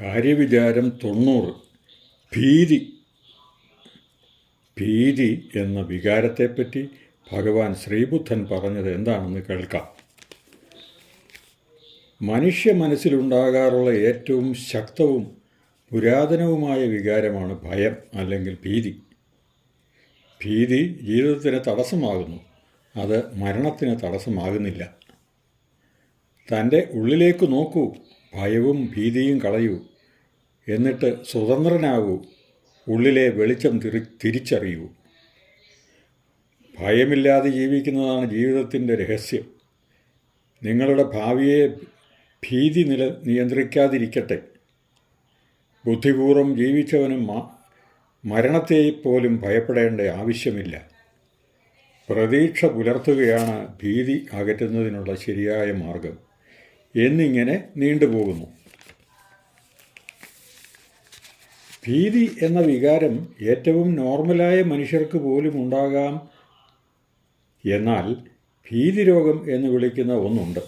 കാര്യവിചാരം തൊണ്ണൂറ്. ഭീതി. ഭീതി എന്ന വികാരത്തെപ്പറ്റി ഭഗവാൻ ശ്രീബുദ്ധൻ പറഞ്ഞത് എന്താണെന്ന് കേൾക്കാം. മനുഷ്യ മനസ്സിലുണ്ടാകാറുള്ള ഏറ്റവും ശക്തവും പുരാതനവുമായ വികാരമാണ് ഭയം അല്ലെങ്കിൽ ഭീതി. ഭീതി ജീവിതത്തിന് തടസ്സമാകുന്നു. അത് മരണത്തിന് തടസ്സമാകുന്നില്ല. തന്റെ ഉള്ളിലേക്ക് നോക്കൂ. ഭയവും ഭീതിയും കളയൂ. എന്നിട്ട് സ്വതന്ത്രനാകൂ. ഉള്ളിലെ വെളിച്ചം തിരി തിരിച്ചറിയൂ. ഭയമില്ലാതെ ജീവിക്കുന്നതാണ് ജീവിതത്തിന്റെ രഹസ്യം. നിങ്ങളുടെ ഭാവിയെ ഭീതി നില നിയന്ത്രിക്കാതിരിക്കട്ടെ. ബുദ്ധിപൂർവം ജീവിച്ചവനും മരണത്തെപ്പോലും ഭയപ്പെടേണ്ട ആവശ്യമില്ല. പ്രതീക്ഷ പുലർത്തുകയാണ് ഭീതി അകറ്റുന്നതിനുള്ള ശരിയായ മാർഗം. എന്നിങ്ങനെ നീണ്ടുപോകുന്നു. ഭീതി എന്ന വികാരം ഏറ്റവും നോർമലായ മനുഷ്യർക്ക് പോലും ഉണ്ടാകാം എന്നാൽ ഭീതി രോഗം എന്ന് വിളിക്കുന്ന ഒന്നുണ്ട്.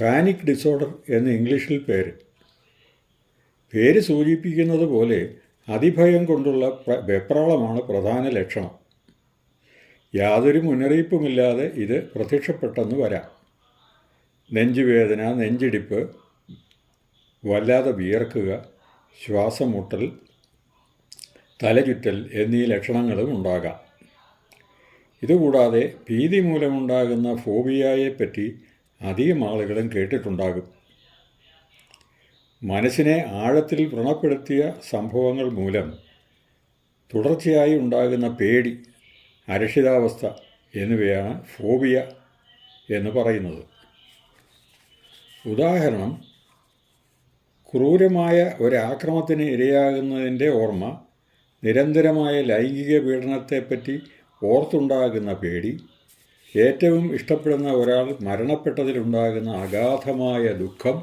പാനിക് ഡിസോർഡർ എന്ന് ഇംഗ്ലീഷിൽ പേര്. പേര് സൂചിപ്പിക്കുന്നത് പോലെ അതിഭയം കൊണ്ടുള്ള വെപ്രാളമാണ് പ്രധാന ലക്ഷണം. യാതൊരു മുന്നറിയിപ്പുമില്ലാതെ ഇത് പ്രത്യക്ഷപ്പെട്ടെന്ന് വരാം. നെഞ്ചുവേദന നെഞ്ചിടിപ്പ് വല്ലാതെ വിയർക്കുക ശ്വാസമുട്ടൽ തലചുറ്റൽ എന്നീ ലക്ഷണങ്ങളും ഉണ്ടാകാം. ഇതുകൂടാതെ ഭീതി മൂലമുണ്ടാകുന്ന ഫോബിയയെപ്പറ്റി അധികം ആളുകളും കേട്ടിട്ടുണ്ടാകും. മനസ്സിനെ ആഴത്തിൽ വ്രണപ്പെടുത്തിയ സംഭവങ്ങൾ മൂലം തുടർച്ചയായി ഉണ്ടാകുന്ന പേടി അരക്ഷിതാവസ്ഥ എന്നിവയാണ് ഫോബിയ എന്ന് പറയുന്നത്. ഉദാഹരണം ക്രൂരമായ ഒരാക്രമത്തിന് ഇരയാകുന്നതിന്റെ ഓർമ്മ നിരന്തരമായ ലൈംഗിക പീഡനത്തെപ്പറ്റി ഓർത്തുണ്ടാകുന്ന പേടി ഏറ്റവും ഇഷ്ടപ്പെടുന്ന ഒരാൾ മരണപ്പെട്ടതിലുണ്ടാകുന്ന അഗാധമായ ദുഃഖം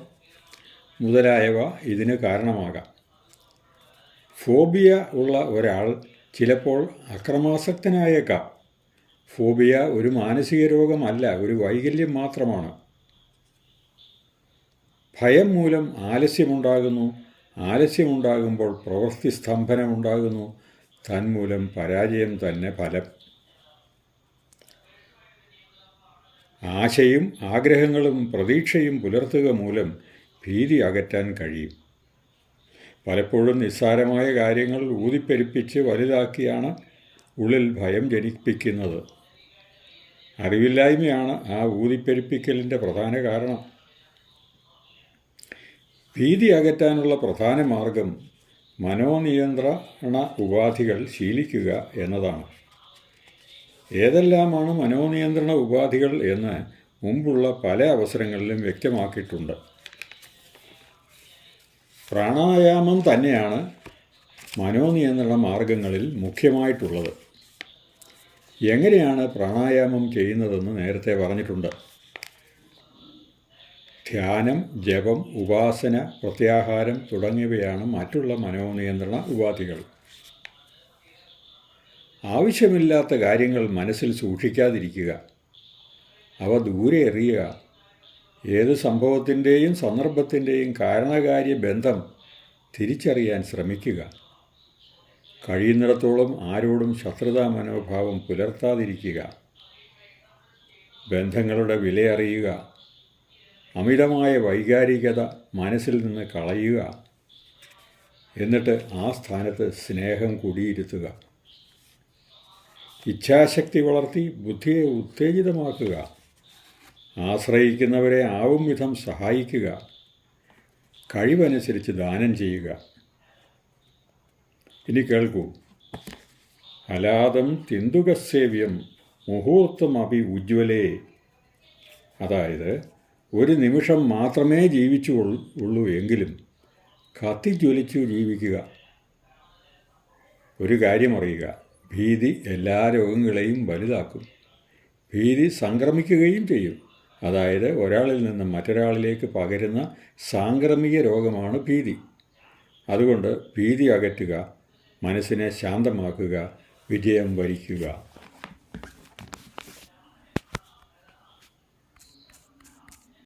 മുതലായവ ഇതിന് കാരണമാകാം. ഫോബിയ ഉള്ള ഒരാൾ ചിലപ്പോൾ അക്രമാസക്തനായേക്കാം. ഫോബിയ ഒരു മാനസിക രോഗമല്ല ഒരു വൈകല്യം മാത്രമാണ്. ഭയം മൂലം ആലസ്യമുണ്ടാകുന്നു. ആലസ്യമുണ്ടാകുമ്പോൾ പ്രവൃത്തി സ്തംഭനമുണ്ടാകുന്നു. തന്മൂലം പരാജയം തന്നെ ഫലം. ആശയും ആഗ്രഹങ്ങളും പ്രതീക്ഷയും പുലർത്തുക മൂലം ഭീതി അകറ്റാൻ കഴിയും. പലപ്പോഴും നിസ്സാരമായ കാര്യങ്ങൾ ഊതിപ്പെരുപ്പിച്ച് വലുതാക്കിയാണ് ഉള്ളിൽ ഭയം ജനിപ്പിക്കുന്നത്. അറിവില്ലായ്മയാണ് ആ ഊതിപ്പെരുപ്പിക്കലിന്റെ പ്രധാന കാരണം. ഭീതി അകറ്റാനുള്ള പ്രധാന മാർഗം മനോനിയന്ത്രണ ഉപാധികൾ ശീലിക്കുക എന്നതാണ്. ഏതെല്ലാമാണ് മനോനിയന്ത്രണ ഉപാധികൾ എന്ന് മുമ്പുള്ള പല അവസരങ്ങളിലും വ്യക്തമാക്കിയിട്ടുണ്ട്. പ്രാണായാമം തന്നെയാണ് മനോനിയന്ത്രണ മാർഗങ്ങളിൽ മുഖ്യമായിട്ടുള്ളത്. എങ്ങനെയാണ് പ്രാണായാമം ചെയ്യുന്നതെന്ന് നേരത്തെ പറഞ്ഞിട്ടുണ്ട്. ധ്യാനം ജപം ഉപാസന പ്രത്യാഹാരം തുടങ്ങിയവയാണ് മറ്റുള്ള മനോനിയന്ത്രണ ഉപാധികൾ. ആവശ്യമില്ലാത്ത കാര്യങ്ങൾ മനസ്സിൽ സൂക്ഷിക്കാതിരിക്കുക. അവ ദൂരെ എറിയുക. ഏത് സംഭവത്തിന്റെയും സന്ദർഭത്തിന്റെയും കാരണകാര്യ ബന്ധം തിരിച്ചറിയാൻ ശ്രമിക്കുക. കഴിയുന്നിടത്തോളം ആരോടും ശത്രുതാ മനോഭാവം പുലർത്താതിരിക്കുക. ബന്ധങ്ങളുടെ വിലയറിയുക. അമിതമായ വൈകാരികത മനസ്സിൽ നിന്ന് കളയുക എന്നിട്ട് ആ സ്ഥാനത്ത് സ്നേഹം കൂടിയിരുത്തുക. ഇച്ഛാശക്തി വളർത്തി ബുദ്ധിയെ ഉത്തേജിതമാക്കുക. ആശ്രയിക്കുന്നവരെ ആവും വിധം സഹായിക്കുക. കഴിവനുസരിച്ച് ദാനം ചെയ്യുക. ഇനി കേൾക്കൂ. അലാദം തിന്തുകസേവ്യം മുഹൂർത്തമഭി ഉജ്ജ്വലേ അതായത് ഒരു നിമിഷം മാത്രമേ ജീവിച്ചു ഉള്ളൂ എങ്കിലും കത്തിജ്വലിച്ചു ജീവിക്കുക. ഒരു കാര്യം അറിയുക ഭീതി എല്ലാ രോഗങ്ങളെയും വലുതാക്കും. ഭീതി സംക്രമിക്കുകയും ചെയ്യും. അതായത് ഒരാളിൽ നിന്ന് മറ്റൊരാളിലേക്ക് പകരുന്ന സാംക്രമിക രോഗമാണ് ഭീതി. അതുകൊണ്ട് ഭീതി അകറ്റുക മനസ്സിനെ ശാന്തമാക്കുക വിജയം വരിക്കുക.